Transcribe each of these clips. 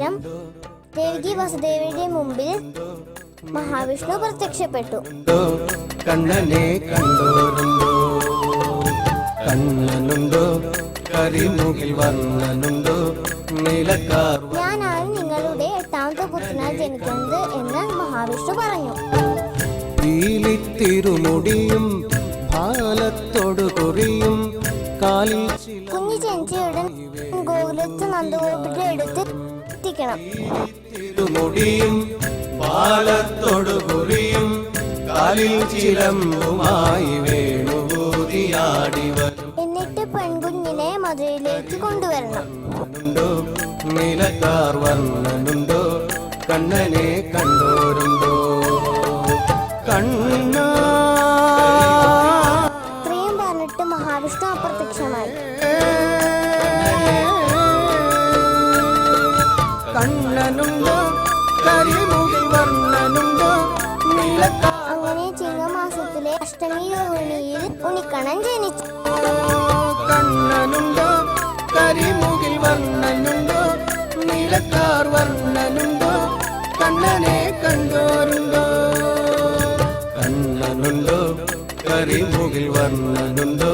ശേഷം ദേവകി വസുദേവയുടെ മുമ്പിൽ മഹാവിഷ്ണു പ്രത്യക്ഷപ്പെട്ടു. കണ്ണനെ കണ്ടോരുണ്ടോ? കണ്ണനുണ്ടോ? കരിമുകിൽ വർണനുണ്ടോ? നിലക്കാർ ഞാനാണ് നിങ്ങളുടെ എട്ടാമത്തെ പുത്രനായി ജനിക്കുന്നത് എന്ന് മഹാവിഷ്ണു പറഞ്ഞു. തിരുമുടിയും ഭാലത്തോടു കുറിയും കാലിൽ കുഞ്ഞ് ജനിച്ചയുടൻ ഗോകുലത്ത് നന്ദഗോപിന്റെ അടുത്ത് എത്തിക്കണം തിരുമുടിയും പാലത്തോടു കുറിയും കാലിൽ ചിലമ്പുമായി വേണുകൂതിയാടി എന്നിട്ട് പെൺകുഞ്ഞിനെ മധുരയിലേക്ക് കൊണ്ടുവരണം. നിലക്കാർ വർണനുണ്ടോ കണ്ണനെ കണ്ടോരുണ്ടോ? കണ്ണ അഷ്ടമി ഭൂമിയിൽ ഉണിക്കണൻ ജനിച്ചു. കണ്ണനുണ്ടോ? കരിമുകിൽ വർണനുണ്ടോ? നിലക്കാർ വർണനുണ്ടോ? കണ്ണനെ കണ്ടോരുണ്ടോ? കണ്ണനുണ്ടോ? കരിമുകിൽ വർണനുണ്ടോ?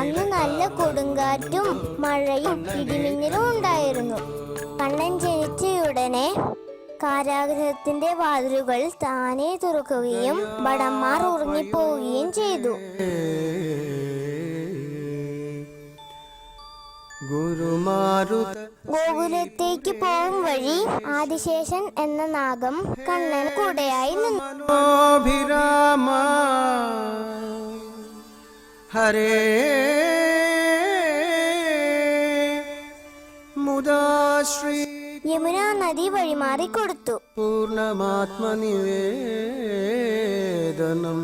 അന്ന് നല്ല കൊടുങ്കാറ്റും മഴയും ഇടിമിന്നലും ഉണ്ടായിരുന്നു. കണ്ണൻ ജനിച്ചയുടനെ കാരാഗ്രഹത്തിന്റെ വാതിലുകൾ താനെ തുറക്കുകയും ഭടന്മാർ ഉറങ്ങിപ്പോവുകയും ചെയ്തു. ഗോകുലത്തേക്ക് പോകും വഴി ആദിശേഷൻ എന്ന നാഗം കണ്ണൻ കൂടെയായി നിന്നു. ഹരേ മുദാശ്രീ യമുന നദി വഴിമാറി കൊടുത്തു. പൂർണമാത്മനിവേദനം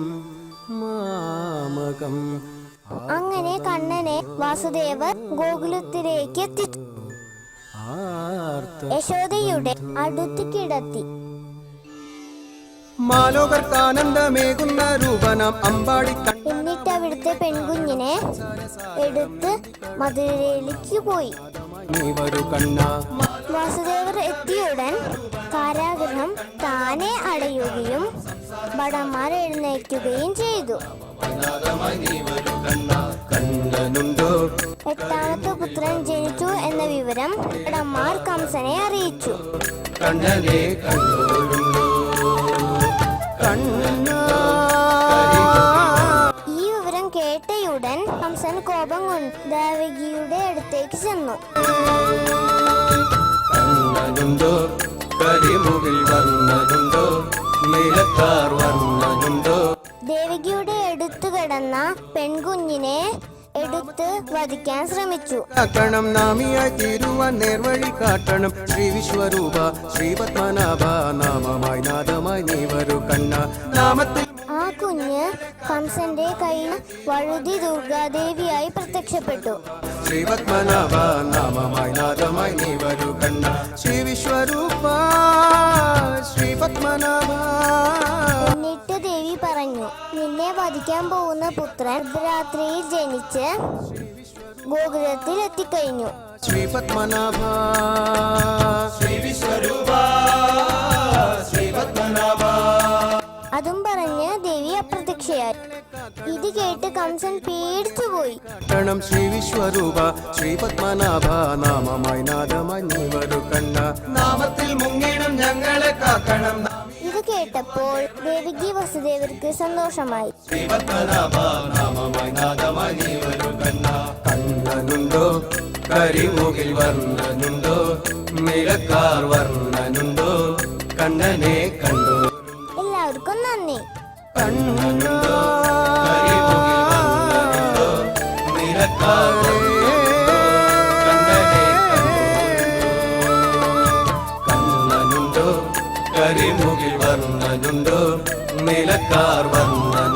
മാമകം അങ്ങനെ കണ്ണനെ വാസുദേവർ ഗോകുലത്തിലേക്ക് എത്തിച്ചു ആർത്ത യശോദയുടെ അടുത്ത് കിടത്തി. മാലോകർക്കാനന്ദമേകുന്ന രൂപനം അമ്പാടി എന്നിട്ട് അവിടുത്തെ പെൺകുഞ്ഞിനെ എടുത്ത് മധുരയിലേക്ക് പോയി. നീ വരൂ കണ്ണ. വാസുദേവർ എത്തിയുടൻ കാരാഗ്രഹം താനെ അടയുകയും ഭടന്മാർ എഴുന്നേൽക്കുകയും ചെയ്തു. എട്ടാമത്തെ പുത്രൻ ജനിച്ചു എന്ന വിവരം ഭടന്മാർ കംസനെ അറിയിച്ചു. ഈ വിവരം കേട്ടയുടൻ കംസൻ കോപം കൊണ്ട് ദേവകിയുടെ അടുത്തേക്ക് ചെന്നു. കണ്ണനുണ്ടോ കരിമുകിൽ വർണനുണ്ടോ നിലക്കാർ വർണനുണ്ടോ ദേവികിയുടെ എടുത്തു കിടന്ന പെൺകുഞ്ഞിനെ എടുത്ത് വധിക്കാൻ ശ്രമിച്ചു. കാട്ടണം നാമിയായി തീരുവാൻ നേർവഴി കാട്ടണം. ശ്രീ വിശ്വരൂപ ശ്രീ പത്മനാഭ നാമമായി നാദമായി നീ വരൂ കണ്ണ. നാമത്തിൽ കുഞ്ഞ് കംസന്റെ കയ്യിൽ വഴുതി ദുർഗാദേവിയായി പ്രത്യക്ഷപ്പെട്ടു. ശ്രീ പത്മനാഭ നാമമായി നാദമായി നീ വരൂ കണ്ണ ശ്രീ വിശ്വരൂപ എന്നിട്ട് ദേവി പറഞ്ഞു നിന്നെ വധിക്കാൻ പോകുന്ന പുത്രൻ രാത്രിയിൽ ജനിച്ച് ഗോകുലത്തിൽ എത്തിക്കഴിഞ്ഞു. ശ്രീ അപ്രത്യക്ഷയായി ഇത് കേട്ട് കംസൻ പേടിച്ചുപോയി കാട്ടണം ശ്രീ വിശ്വരൂപ ശ്രീ പത്മനാഭ നാമമായി നാദമായി നീ കണ്ണ നാമത്തിൽ മുങ്ങിടും ഞങ്ങളെ കാക്കണം. ഇത് കേട്ടപ്പോൾ ദേവികി വസുദേവർക്ക് സന്തോഷമായി. ശ്രീ പത്മനാഭ നാമമായി കണ്ണ കണ്ണനുണ്ടോ? കരിമുകിൽ വർണനുണ്ടോ? നിലക്കാർ വർണനുണ്ടോ? കണ്ണനെ കണ്ടോ. എല്ലാവർക്കും നന്ദി. കരിമുകിൽ വർണനുണ്ടോ? നിലക്കാർ വർണ